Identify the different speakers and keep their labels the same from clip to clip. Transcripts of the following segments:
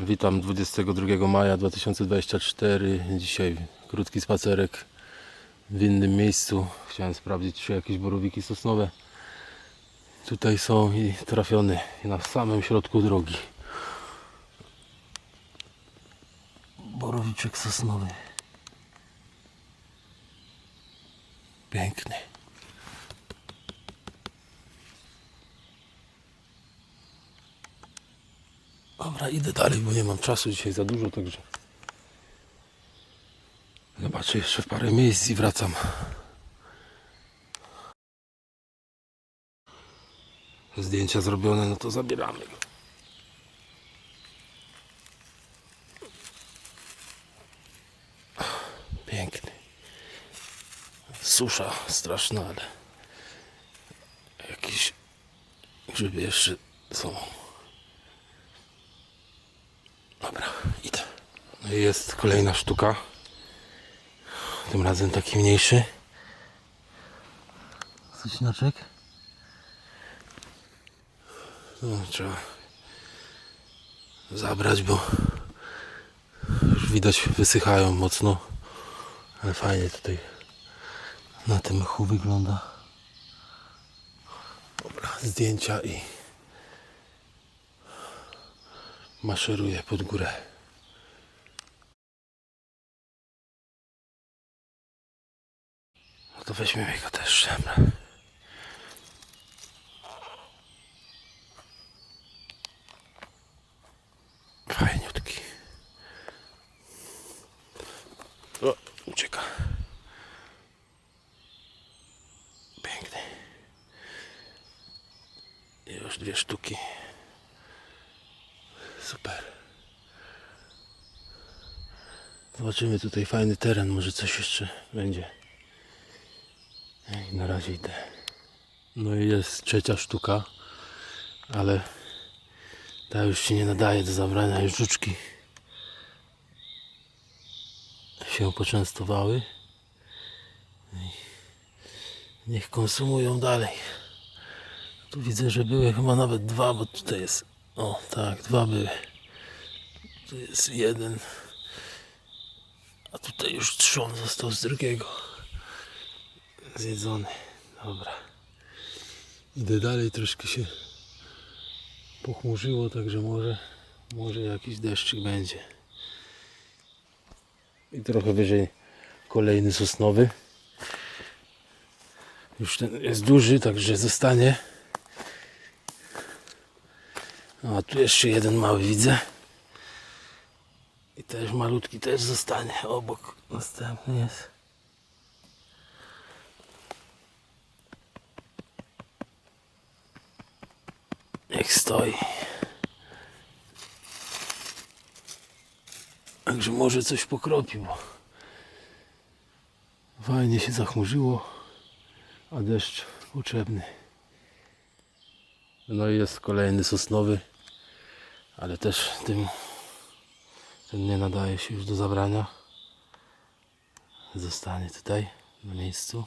Speaker 1: Witam 22 maja 2024. Dzisiaj krótki spacerek w innym miejscu. Chciałem sprawdzić, czy jakieś borowiki sosnowe tutaj są i trafiony na samym środku drogi. Borowiczek sosnowy. Piękny. Dobra, idę dalej, bo nie mam czasu dzisiaj za dużo, także zobaczę jeszcze parę miejsc i wracam. Zdjęcia zrobione, no to zabieramy. Piękny. Susza straszna, ale jakieś grzyby jeszcze są. Dobra, idę. No i jest kolejna sztuka. Tym razem taki mniejszy. Sośniaczek. No, trzeba zabrać, bo już widać wysychają mocno. Ale fajnie tutaj na tym mchu wygląda. Dobra, zdjęcia i maszeruję pod górę. No to weźmiemy go też. Dobra. Fajniutki. O, ucieka. Piękny. Już dwie sztuki. Super. Zobaczymy tutaj fajny teren, może coś jeszcze będzie. I na razie idę. No i jest trzecia sztuka, ale ta już się nie nadaje do zabrania, już żuczki się poczęstowały. Niech konsumują dalej. Tu widzę, że były chyba nawet dwa, bo tutaj jest. O, tak, dwa były. Tu jest jeden. A tutaj już trzon został z drugiego. Zjedzony. Dobra. Idę dalej, troszkę się pochmurzyło, także może, może jakiś deszczyk będzie. I trochę wyżej kolejny sosnowy. Już ten jest duży, także zostanie. A tu jeszcze jeden mały widzę. I też malutki też zostanie obok. Następny jest. Niech stoi. Także może coś pokropił. Fajnie się zachmurzyło, a deszcz potrzebny. No i jest kolejny sosnowy, ale też tym ten nie nadaje się już do zabrania. Zostanie tutaj na miejscu.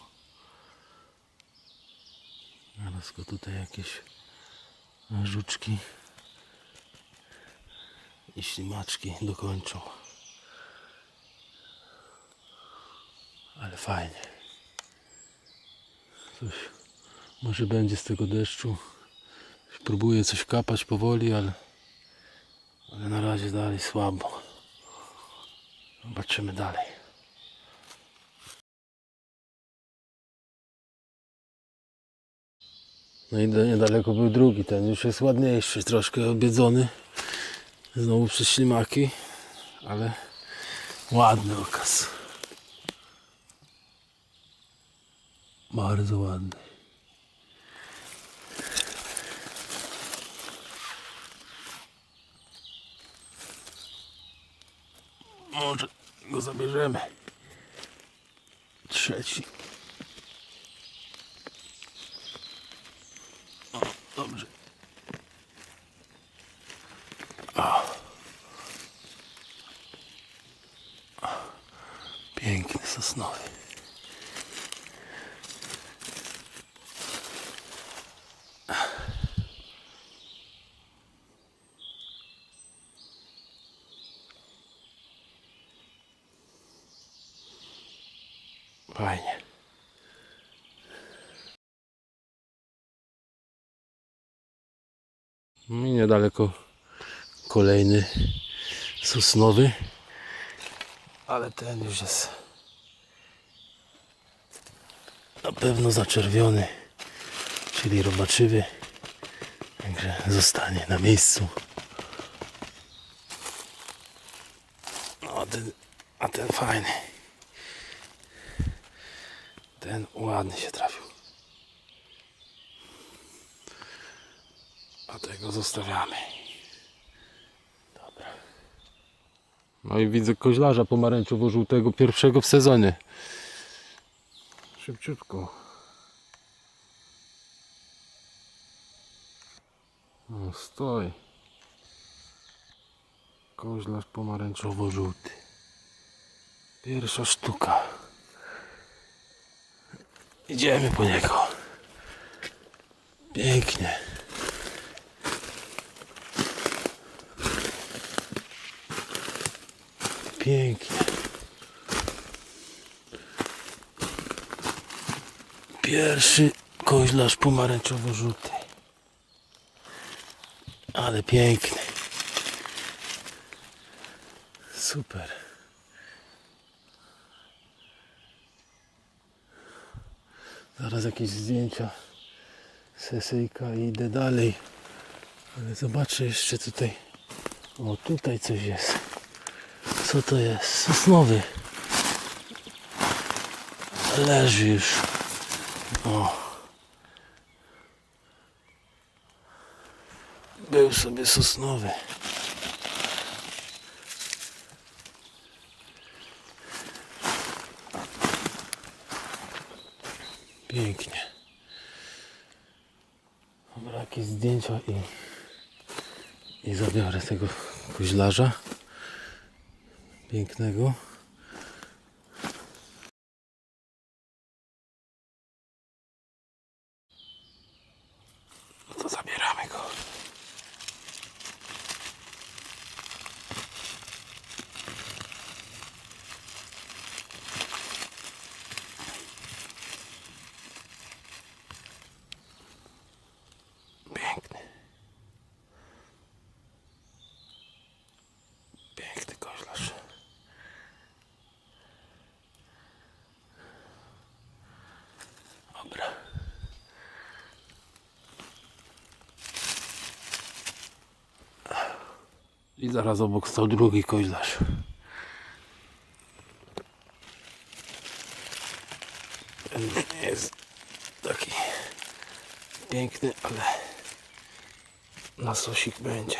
Speaker 1: Zaraz go tutaj jakieś żuczki i ślimaczki dokończą. Ale fajnie. Coś może będzie z tego deszczu. Próbuję coś kapać powoli, ale, ale na razie dalej słabo. Zobaczymy dalej. No i niedaleko był drugi, ten już jest ładniejszy, troszkę obiedzony. Znowu przez ślimaki, ale ładny okaz. Bardzo ładny. Może go zabierzemy. Trzeci. O, dobrze. O. Piękny sosnowy. Fajnie. I niedaleko kolejny sosnowy. Ale ten już jest na pewno zaczerwiony, czyli robaczywy. Także zostanie na miejscu. No, a ten, a ten fajny. Ten ładny się trafił. A tego zostawiamy. Dobra. No i widzę koźlarza pomarańczowo-żółtego pierwszego w sezonie. Szybciutko. No stoi. Koźlarz pomarańczowo-żółty. Pierwsza sztuka. Idziemy po niego. Pięknie. Pięknie. Pierwszy koźlarz pomarańczowo-żółty. Ale piękny. Super. Zaraz jakieś zdjęcia sesyjka i idę dalej. Ale zobaczę jeszcze tutaj. O, tutaj coś jest. Co to jest? Sosnowy. Leży już. O. Był sobie sosnowy. Pięknie. Dobra, jakieś zdjęcia i, i zabiorę tego koźlarza. Pięknego. No to zabieramy go. Piękny. Piękny koźlarz. Dobra. I zaraz obok stał drugi koźlarz. Ten już nie jest taki piękny, ale na sosik będzie.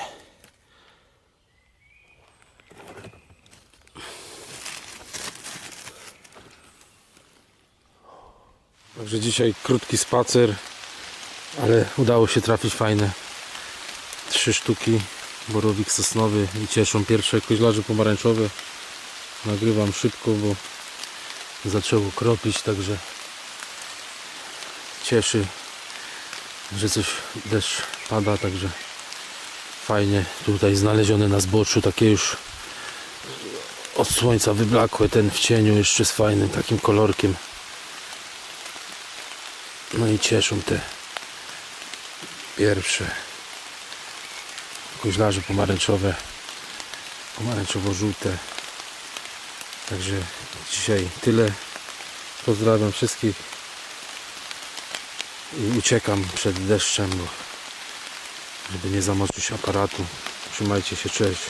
Speaker 1: Także dzisiaj krótki spacer, ale udało się trafić fajne trzy sztuki borowik sosnowy i cieszą pierwsze koźlarze pomarańczowe nagrywam szybko, bo zaczęło kropić, także cieszy że coś deszcz pada, także fajnie tutaj znalezione na zboczu, takie już od słońca wyblakłe, ten w cieniu jeszcze z fajnym takim kolorkiem. No i cieszą te pierwsze koźlarze pomarańczowe, pomarańczowo-żółte. Także dzisiaj tyle. Pozdrawiam wszystkich i uciekam przed deszczem, żeby nie zamoczyć aparatu. Trzymajcie się, cześć.